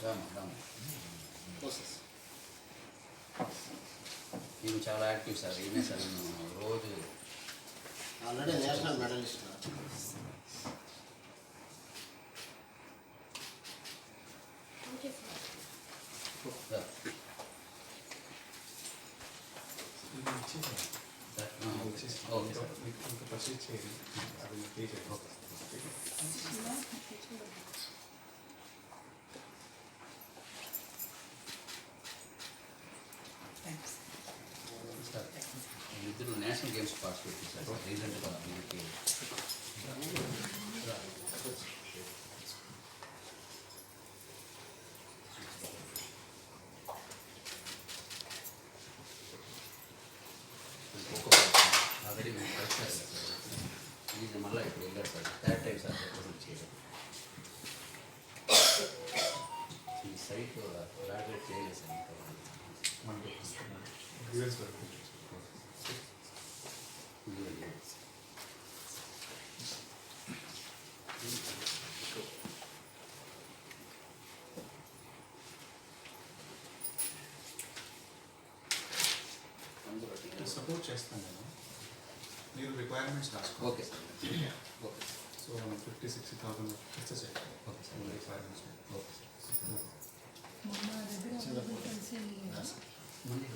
రాము రాము ఈమె చాలా active sir ఈమె సార్ నేను రోజు already national medallist okay sir ఇద్దరు నేషనల్ గేమ్స్ పార్టిసిపేట్ చేశారు రీసెంట్గా వీరికి ఆల్రెడీ మేము కలిసారు సార్ ఇది మళ్ళీ ఇప్పుడు వెళ్ళారు సార్ థర్డ్ టైం సార్ ఎప్పుడు చేయడం ఈ సైట్ గ్రాడ్యుయేట్ చేయలేదు సార్. ఇంకా ఇది సపోర్ట్ చేస్తాను నేను. మీరు రిక్వైర్మెంట్స్ రాసుకో ఓకే. ఓకే. సో మనం ఫిఫ్టీ సిక్స్టీ థౌసండ్ డిస్కస్ చేయాలి ఓకే. Sir requirements okay.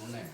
ఉన్నాయి